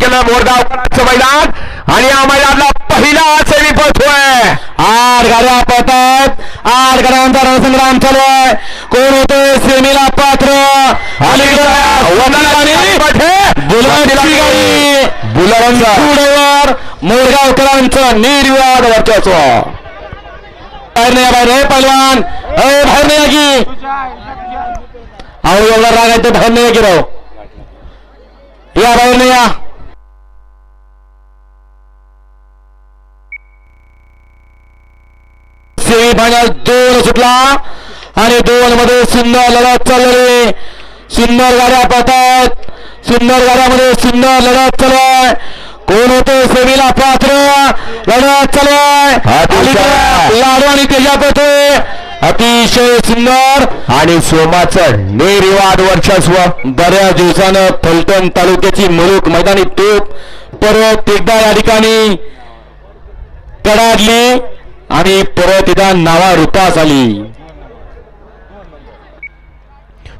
केलं मोरगावकरांचं मैदान. आणि या मैदानला पहिला सेमी पळतोय आठ गाड्या पळतात आठ गाड्यांचा रणसंग्राम चालू आहे. कोण होते? सेमीला पात्र. बुलटची मोरगावकरांचं निर्विवाद वर्चस्व. बाहेर नाही बाहेर पहिलवान. अरे बाहेर नाही की अहो एवढा राग आहे तो बाहेर नाही की राव. या बाहेर नाही या. सेमी फायनल दोन सुटला आणि दोन मध्ये सुंदर लढत चालली. सुंदर गाड्या पळतात. सुंदर गाड्यामध्ये सुंदर लढत चालू आहे कोण होते? सेमीला पात्र. लढत चालू आहे अतिशय. लाडू आणि तेजाप होते अतिशय सुंदर. आणि सोमाचं निर्विवाद वर्चस्व. बऱ्याच दिवसानं फलटण तालुक्याची मुलूक मैदानी तोप परत एकदा या ठिकाणी कडाडली आणि परत एकदा नावा रुपा आली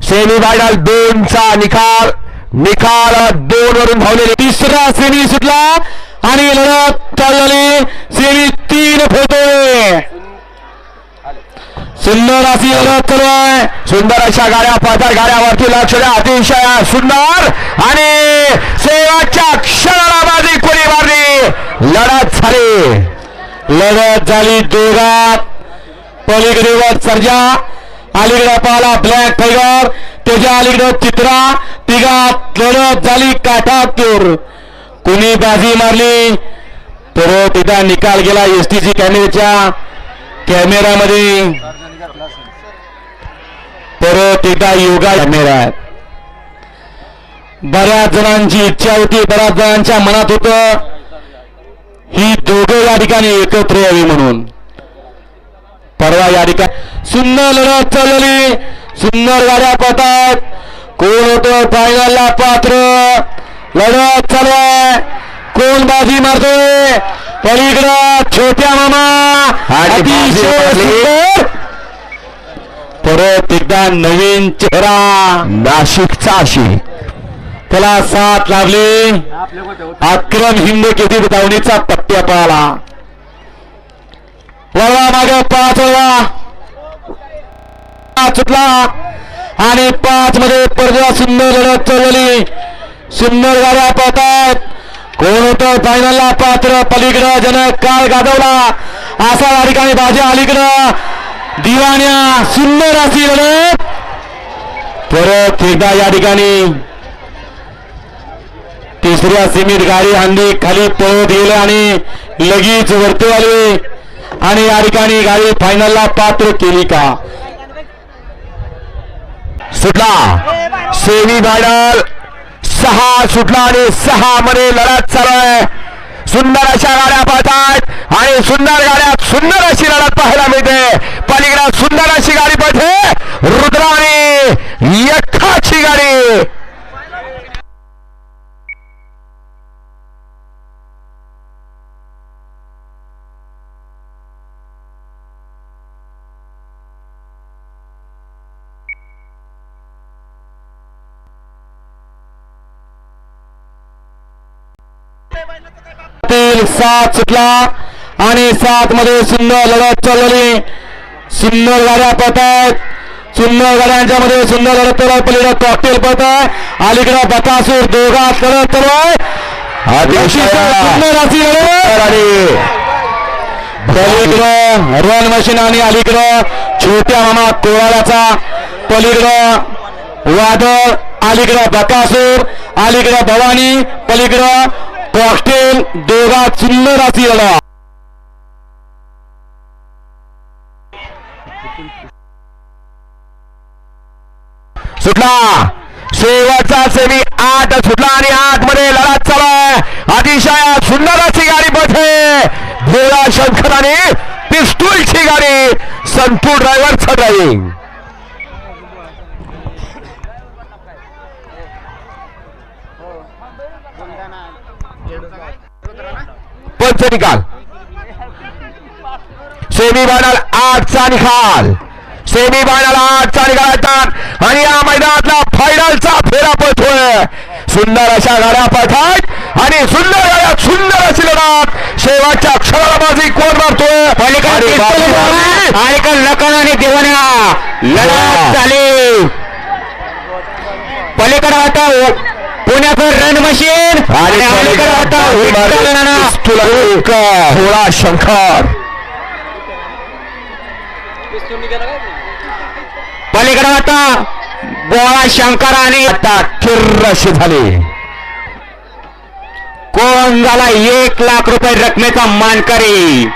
सेमी फायनल दोनचा निकाल निकाल दोन वरून धावलेले तिसरा सेमी सुटला आणि लढत चाललेली सेमी तीन होतोय सुंदर अशी लढत चालू आहे. सुंदर अशा गाड्या पाचार गाड्यावरती लक्ष द्या. अतिशय सुंदर आणि शेवटच्या क्षणाला बाजी कोणी मारली. लढत झाली. लढत झाली दोघात पलीकडे वर सर्जा अलीकडे पाहिला ब्लॅक टायगर त्याच्या अलीकडे चित्रा. तिघात लढत झाली काठातूर. कुणी बाजी मारली? तर तिथं निकाल गेला एस टीसी कॅमेऱ्याच्या कॅमेरामध्ये. परत एकदा योगा कॅमेरा. बऱ्याच जणांची इच्छा होती बऱ्याच जणांच्या मनात होतं. ही दोघं या ठिकाणी एकत्र यावी म्हणून. परवा या ठिकाणी सुंदर लढत चालवली सुंदर गाड्या पळतात कोण होतं फायनलला पात्र? लढत चालू आहे. कोण बाजी मारतोय? पलीकडं छोट्या मामा. अतिशय. परत एकदा नवीन चेहरा. नाशिकचा अशी. त्याला सात लाभली. अक्रम हिंद किती धावणीचा पट्ट्या पळाला. वळवा मागे पाच वळवा. पाच आणि पाच मध्ये परदेवा सुंदर लढत चालवली सुंदर गाड्या पळतात. कोण होतं? फायनलला पात्र पलीकडं जनक काळ गाजवला. असा या ठिकाणी भाज्या अलीकडं. दिवाण्या सुंदर अशी लढत. परत एकदा या ठिकाणी तिसऱ्या सीमित गाडी हांदी खाली पळत गेले आणि लगेच वरती आली. आणि या ठिकाणी गाडी फायनलला पात्र केली का? सुटला. सेमी फायनल सहा सुटला आणि सहा मध्ये लढत चालू आहे. सुंदर अशा गाड्या पाहतात. आणि सुंदर गाड्यात सुंदर अशी लढत पाहायला मिळते. पलीकडे सुंदर अशी गाडी पळते रुद्रा आणि यख्खाची गाडी तील सात सुटला आणि सात मध्ये सुंदर लढत चालवली सुंदर गाड्या पळतायत सुंदर गाड्यांच्या मध्ये सुंदर लढत चालू पलीकडे कॉकटेल पळत आहे. अलीकडे बकासूर दोघात लढत चालू पलीकडं रन मशीन आणि अलीकडं छोट्या मामा कोळाल्याचा पलीकडं वादळ अलीकडं बकासूर अलीकडं भवानी पलीकडं कॉकटेल दोघात चिल्लर सुटला शेवटचा सेमी आठ सुटला आणि आठमध्ये लढात चालू अतिशय सुंदर अशी गाडी पडते देवा शंकर आणि पिस्तूलची गाडी संतू ड्रायव्हरचा ड्रायव्हिंग पंच निकाल सेमी फायनल आठचा निकाल सेमी फायनल आठचा निकाल येतात आणि या मैदानातला फायनलचा फेरा पळतोय सुंदर अशा गाड्या पळतात आणि सुंदर अशी लढत शेवटच्या क्षणाला बाजी कोण मारतोय पलीकडे आणि पिस्तूल बाजी बोला. मारली. आणि का लखन आणि देवाना वा. लढत झाली पलीकडे होता पुण्याचं रण मशीन आणि अलीकडे होता विठ्ठल नाना. थोडा शंकर पलीकडे होता बोळा शंकर आणि आता किर्र अशी झाली. कोण झाला एक लाख रुपये रकमेचा मानकरी.